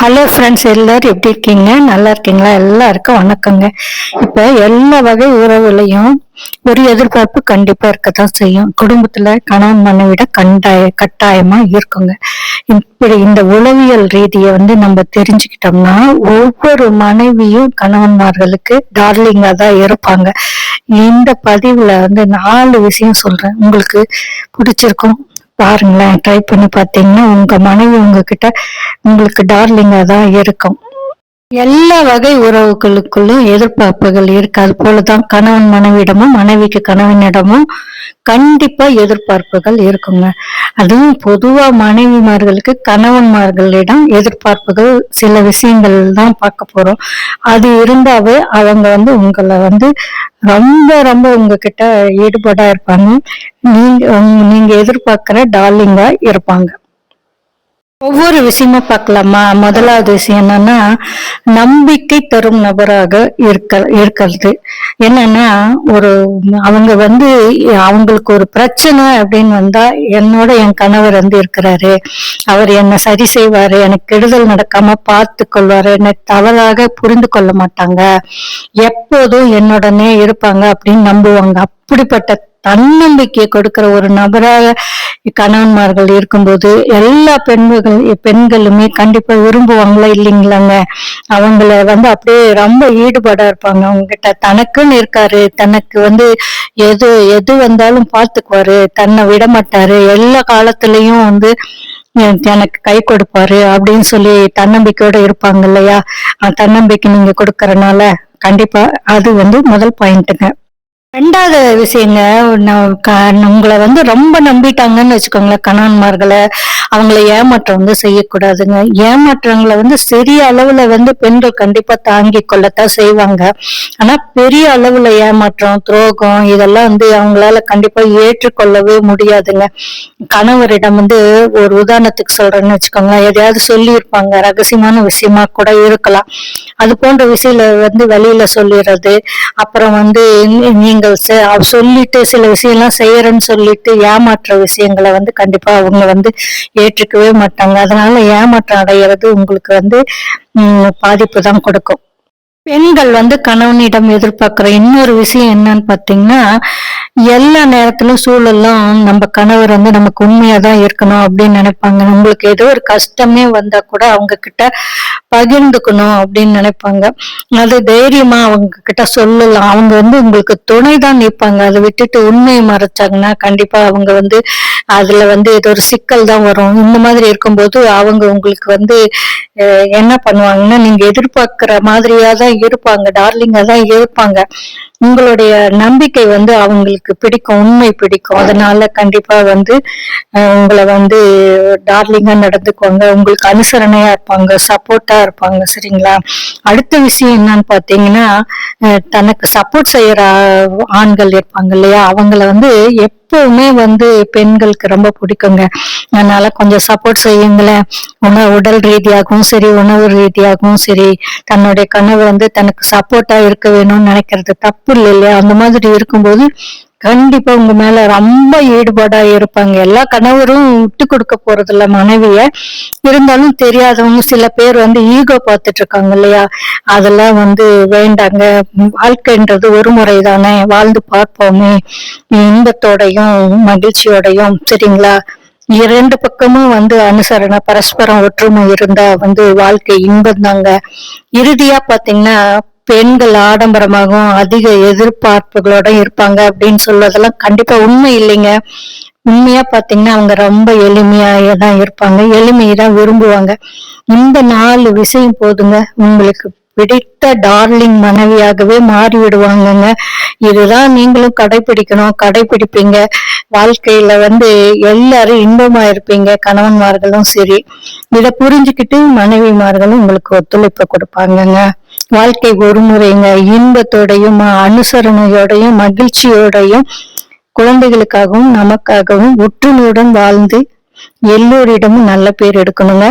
Hello friends எல்லாரும் எப்படி இருக்கீங்க? நல்லா இருக்கீங்களா? எல்லாருக்கும் வணக்கங்க. இப்ப எல்லா வகை உறவுலையும் ஒரு எதிர்பார்ப்பு கண்டிப்பா இருக்கத்தான் செய்யும். குடும்பத்துல கணவன் மனைவிட கண்டாய கட்டாயமா இருக்குங்க. இப்படி இந்த உளவியல் ரீதியை வந்து நம்ம தெரிஞ்சுக்கிட்டோம்னா ஒவ்வொரு மனைவியும் கணவன்மார்களுக்கு டார்லிங்கா தான் இருப்பாங்க. இந்த பதிவுல வந்து நாலு விஷயம் சொல்றேன். உங்களுக்கு பிடிச்சிருக்கும். பாருங்களேன் ட்ரை பண்ணி பார்த்தீங்கன்னா உங்க மனைவி உங்ககிட்ட உங்களுக்கு டார்லிங்கா தான் இருக்கும். எல்லா வகை உறவுகளுக்குள்ளும் எதிர்பார்ப்புகள் இருக்கு அது போலதான் கணவன் மனைவியிடமும் மனைவிக்கு கணவனிடமும் கண்டிப்பா எதிர்பார்ப்புகள் இருக்குங்க. அதுவும் பொதுவா மனைவிமார்களுக்கு கணவன்மார்களிடம் எதிர்பார்ப்புகள் சில விஷயங்கள் தான் பார்க்க போறோம். அது இருந்தாவே அவங்க வந்து உங்களை வந்து ரொம்ப ரொம்ப உங்ககிட்ட ஈடுபாடா இருப்பாங்க. நீங்க நீங்க எதிர்பார்க்கிற டார்லிங்கா இருப்பாங்க. ஒவ்வொரு விஷயமா பார்க்கலாமா? முதலாவது விஷயம் என்னன்னா நம்பிக்கை தரும் நபராக இருக்க இருக்கிறது. என்னன்னா ஒரு அவங்க வந்து அவங்களுக்கு ஒரு பிரச்சனை அப்படின்னு வந்தா என்னோட என் கணவர் வந்து இருக்கிறாரு. அவர் என்னை சரி செய்வாரு எனக்கு கெடுதல் நடக்காம பார்த்து கொள்வாரு என்னை தவறாக புரிந்து கொள்ள மாட்டாங்க. எப்போதும் என்னுடனே இருப்பாங்க அப்படின்னு நம்புவாங்க. அப்படிப்பட்ட தன்னம்பிக்கையை கொடுக்கிற ஒரு நபராக கணவன்மார்கள் இருக்கும்போது எல்லா பெண்கள் பெண்களுமே கண்டிப்பா விரும்புவாங்களா இல்லைங்களாங்க? அவங்கள வந்து அப்படியே ரொம்ப ஈடுபாடா இருப்பாங்க. அவங்க கிட்ட தனக்குன்னு இருக்காரு. தனக்கு வந்து எது எது வந்தாலும் பாத்துக்குவாரு. தன்னை விட மாட்டாரு. எல்லா காலத்திலயும் வந்து எனக்கு கை கொடுப்பாரு அப்படின்னு சொல்லி தன்னம்பிக்கையோட இருப்பாங்க இல்லையா? தன்னம்பிக்கை நீங்க கொடுக்கறனால கண்டிப்பா அது வந்து முதல் பாயிண்ட்டுங்க ரெண்டாவது விஷயங்க க- உங்களை வந்து ரொம்ப நம்பிட்டாங்கன்னு வச்சுக்கோங்களேன் கணவன்மார்களை. அவங்கள ஏமாற்றம் வந்து செய்யக்கூடாதுங்க. ஏமாற்றங்களை வந்து சிறிய அளவுல வந்து பெண்கள் கண்டிப்பா தாங்கி கொள்ளத்தான் செய்வாங்க. ஆனா பெரிய அளவுல ஏமாற்றம் துரோகம் இதெல்லாம் வந்து அவங்களால கண்டிப்பா ஏற்றுக்கொள்ளவே முடியாதுங்க. கணவரிடம் வந்து ஒரு உதாரணத்துக்கு சொல்றேன்னு வச்சுக்கோங்களேன் எதையாவது சொல்லியிருப்பாங்க ரகசியமான விஷயமா கூட இருக்கலாம். அது போன்ற விஷயம் வந்து வெளியில சொல்லிடுறது அப்புறம் வந்து நீ- விஷயங்கள் செ- சொல்லிட்டு சில விஷயம்லாம் செய்யறேன்னு சொல்லிட்டு ஏமாற்ற விஷயங்களை வந்து கண்டிப்பா அவங்க வந்து ஏற்றுக்கவே மாட்டாங்க. அதனால ஏமாற்றம் அடைகிறது உங்களுக்கு வந்து பாதிப்பு தான் கொடுக்கும். பெண்கள் வந்து கணவனிடம் எதிர்பார்க்குற இன்னொரு விஷயம் என்னன்னு பார்த்தீங்கன்னா எல்லா நேரத்திலும் சூழலும் நம்ம கணவர் வந்து நமக்கு உண்மையாக தான் இருக்கணும் அப்படின்னு நினைப்பாங்க. நம்மளுக்கு ஏதோ ஒரு கஷ்டமே வந்தால் கூட அவங்க கிட்ட பகிர்ந்துக்கணும் அப்படின்னு நினைப்பாங்க. அது தைரியமாக அவங்க கிட்ட சொல்லலாம். அவங்க வந்து உங்களுக்கு துணை தான் நிற்பாங்க. அதை விட்டுட்டு உண்மையை மறைச்சாங்கன்னா கண்டிப்பாக அவங்க வந்து அதுல வந்து ஏதோ ஒரு சிக்கல் தான் வரும். இந்த மாதிரி இருக்கும்போது அவங்க உங்களுக்கு வந்து அஹ், என்ன பண்ணுவாங்கன்னா நீங்க எதிர்பார்க்கிற மாதிரியா தான் இருப்பாங்க. டார்லிங்கா தான் இருப்பாங்க. உங்களுடைய நம்பிக்கை வந்து அவங்களுக்கு பிடிக்கும் உண்மை பிடிக்கும். அதனால கண்டிப்பா வந்து உங்களை வந்து டார்லிங்கா நடந்துக்குவாங்க உங்களுக்கு அனுசரணையா இருப்பாங்க சப்போர்ட்டா இருப்பாங்க சரிங்களா? அடுத்த விஷயம் என்னன்னு பாத்தீங்கன்னா தனக்கு சப்போர்ட் செய்யற ஆண்கள் இருப்பாங்க இல்லையா? அவங்கள வந்து எப்பவுமே வந்து பெண்களுக்கு ரொம்ப பிடிக்குங்க. அதனால கொஞ்சம் சப்போர்ட் செய்யுங்களேன். உணவு உடல் ரீதியாகவும் சரி உணவு ரீதியாகவும் சரி தன்னுடைய கனவு வந்து தனக்கு சப்போர்ட்டா இருக்க வேணும்னு நினைக்கிறது தப்பு. இல்லை இல்லையா அந்த மாதிரி இருக்கும்போது கண்டிப்பா உங்க மேல ரொம்ப ஈடுபாடா இருப்பாங்க. எல்லா கணவரும் விட்டு கொடுக்க போறது இல்ல மனைவிய. இருந்தாலும் தெரியாதவங்க சில பேர் வந்து ஈகோ பார்த்துட்டு இருக்காங்க இல்லையா? அதெல்லாம் வந்து வேண்டாங்க. வாழ்க்கைன்றது ஒரு முறை தானே வாழ்ந்து பார்ப்போமே. இன்பத்தோடையும் மகிழ்ச்சியோடையும். சரிங்களா? இரண்டு பக்கமும் வந்து அனுசரணை பரஸ்பரம் ஒற்றுமை இருந்தா வந்து வாழ்க்கை இன்பம் தாங்க இறுதியா பாத்தீங்கன்னா பெண்கள் ஆடம்பரமாகவும் அதிக எதிர்பார்ப்புகளோட இருப்பாங்க அப்படின்னு சொல்வதெல்லாம் கண்டிப்பா உண்மை இல்லைங்க. உண்மையா பாத்தீங்கன்னா அவங்க ரொம்ப எளிமையா தான் இருப்பாங்க. எளிமையை தான் விரும்புவாங்க. இந்த நாலு விஷயம் போதுங்க. உங்களுக்கு பிடித்த டார்லிங் மனைவியாகவே மாறி விடுவாங்கங்க இதுதான் நீங்களும் கடைபிடிக்கணும் கடைபிடிப்பீங்க. வாழ்க்கையில வந்து எல்லாரும் இன்பமா இருப்பீங்க. கணவன்மார்களும் சரி. இதை புரிஞ்சுக்கிட்டு மனைவிமார்களும் உங்களுக்கு ஒத்துழைப்பு கொடுப்பாங்கங்க. வாழ்க்கை ஒரு முறைங்க இன்பத்தோடையும் அனுசரணையோடையும் மகிழ்ச்சியோடையும் குழந்தைகளுக்காகவும் நமக்காகவும் ஒற்றுமையுடன் வாழ்ந்து எல்லோரிடமும் நல்ல பேர் எடுக்கணுங்க.